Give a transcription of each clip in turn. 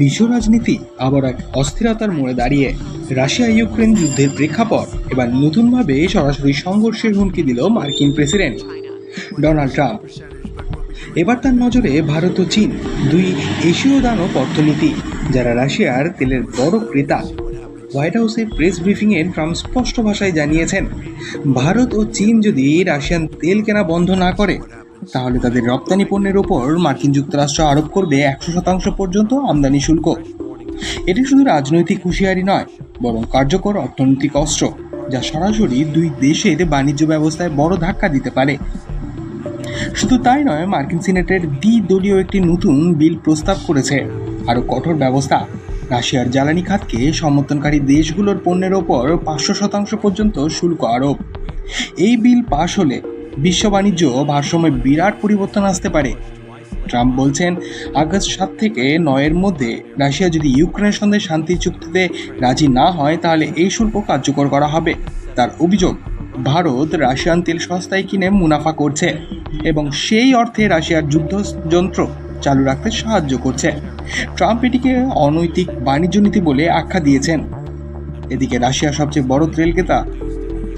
বিশ্ব রাজনীতি, আবার এক অস্থিরতার মোড়ে দাঁড়িয়ে রাশিয়া ইউক্রেন যুদ্ধের প্রেক্ষাপট। এবার নতুনভাবে সরাসরি সংঘর্ষের হুমকি দিল মার্কিন প্রেসিডেন্ট ডোনাল্ড ট্রাম্প। এবার তার নজরে ভারত ও চীন, দুই এশীয় দানব অর্থনীতি, যারা রাশিয়ার তেলের বড় ক্রেতা। হোয়াইট হাউসের প্রেস ব্রিফিংয়ে ট্রাম্প স্পষ্ট ভাষায় জানিয়েছেন, ভারত ও চীন যদি রাশিয়ান তেল কেনা বন্ধ না করে তাহলে তাদের রপ্তানি পণ্যের ওপর মার্কিন যুক্তরাষ্ট্র আরোপ করবে একশো শতাংশ পর্যন্ত আমদানি শুল্ক। এটি শুধু রাজনৈতিক হুঁশিয়ারি নয়, বরং কার্যকর অর্থনৈতিক অস্ত্র, যা সরাসরি দুই দেশের বাণিজ্য ব্যবস্থায় বড় ধাক্কা দিতে পারে। শুধু তাই নয়, মার্কিন সিনেটের দ্বিদলীয় একটি নতুন বিল প্রস্তাব করেছে। আরও কঠোর ব্যবস্থা, রাশিয়ার জ্বালানি খাতকে সমর্থনকারী দেশগুলোর পণ্যের ওপর পাঁচশো শতাংশ পর্যন্ত শুল্ক আরোপ। এই বিল পাশ হলে বিশ্ব বাণিজ্য ভারসাম্যে বিরাট পরিবর্তন আসতে পারে। ট্রাম্প বলছেন, আগস্ট সাত থেকে নয়ের মধ্যে রাশিয়া যদি ইউক্রেনের সঙ্গে শান্তি চুক্তিতে রাজি না হয়, তাহলে এই শুল্ক কার্যকর করা হবে। তার অভিযোগ, ভারত রাশিয়ান তেল সস্তায় কিনে মুনাফা করছে এবং সেই অর্থে রাশিয়ার যুদ্ধযন্ত্র চালু রাখতে সাহায্য করছে। ট্রাম্প এটিকে অনৈতিক বাণিজ্য নীতি বলে আখ্যা দিয়েছেন। এদিকে রাশিয়ার সবচেয়ে বড় তেল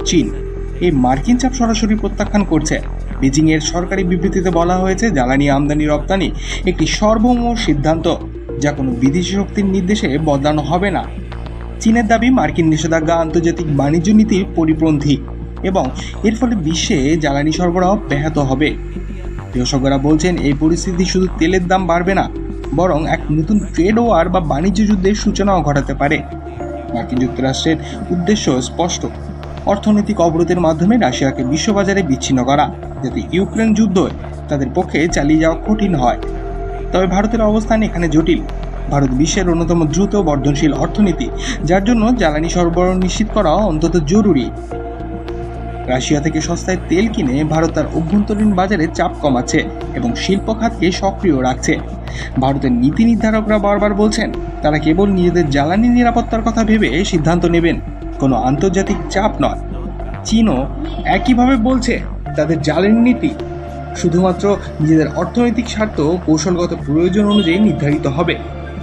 চীন। এই মার্কিন চাপ সরাসরি প্রত্যাখ্যান করছে। বেজিং এর সরকারি বিবৃতিতে বলা হয়েছে, জ্বালানি আমদানি রপ্তানি একটি সার্বভৌম সিদ্ধান্ত, যা কোনো বিদেশি শক্তির নির্দেশে বদলানো হবে না। চীনের দাবি, মার্কিন নিষেধাজ্ঞা আন্তর্জাতিক বাণিজ্য নীতির পরিপন্থী এবং এর ফলে বিশ্বে জ্বালানি সরবরাহ ব্যাহত হবে। বিশেষজ্ঞরা বলছেন, এই পরিস্থিতি শুধু তেলের দাম বাড়বে না, বরং এক নতুন ট্রেড ওয়ার বা বাণিজ্য যুদ্ধের সূচনাও ঘটাতে পারে। মার্কিন যুক্তরাষ্ট্রের উদ্দেশ্য স্পষ্ট। অর্থনৈতিক অবরোধের মাধ্যমে রাশিয়াকে বিশ্ববাজারে বিচ্ছিন্ন করা, যাতে ইউক্রেন যুদ্ধ তাদের পক্ষে চালিয়ে যাওয়া কঠিন হয়। তবে ভারতের অবস্থান এখানে জটিল। ভারত বিশ্বের অন্যতম দ্রুত বর্ধনশীল অর্থনীতি, যার জন্য জ্বালানি সরবরাহ নিশ্চিত করা অন্তত জরুরি। রাশিয়া থেকে সস্তায় তেল কিনে ভারত তার অভ্যন্তরীণ বাজারে চাপ কমাচ্ছে এবং শিল্প খাতকে সক্রিয় রাখছে। ভারতের নীতি নির্ধারকরা বারবার বলছেন, তারা কেবল নিজেদের জ্বালানি নিরাপত্তার কথা ভেবে সিদ্ধান্ত নেবেন। কোনো আন্তর্জাতিক চাপ নয়। চীনও একইভাবে বলছে তাদের জ্বালানি নীতি। শুধুমাত্র নিজেদের অর্থনৈতিক স্বার্থ কৌশলগত প্রয়োজন অনুযায়ী নির্ধারিত হবে।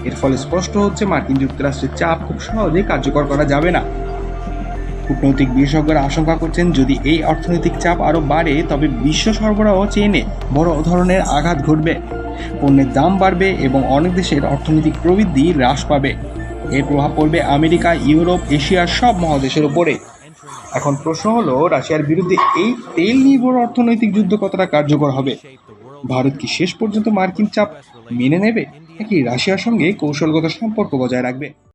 এর ফলে স্পষ্ট হচ্ছে মার্কিন যুক্তরাষ্ট্রের চাপ খুব সহজে কার্যকর করা যাবে না। কূটনৈতিক বিশেষজ্ঞরা আশঙ্কা করছেন, যদি এই অর্থনৈতিক চাপ আরও বাড়ে, তবে বিশ্ব সরবরাহ চেনে বড় ধরনের আঘাত ঘটবে। পণ্যের দাম বাড়বে এবং অনেক দেশের অর্থনৈতিক প্রবৃদ্ধি হ্রাস পাবে। এর প্রভাব পড়বে আমেরিকা, ইউরোপ, এশিয়ার সব মহাদেশের উপরে। এখন প্রশ্ন হলো, রাশিয়ার বিরুদ্ধে এই তেল নির্ভর অর্থনৈতিক যুদ্ধ কতটা কার্যকর হবে? ভারত কি শেষ পর্যন্ত মার্কিন চাপ মেনে নেবে, নাকি রাশিয়ার সঙ্গে কৌশলগত সম্পর্ক বজায় রাখবে?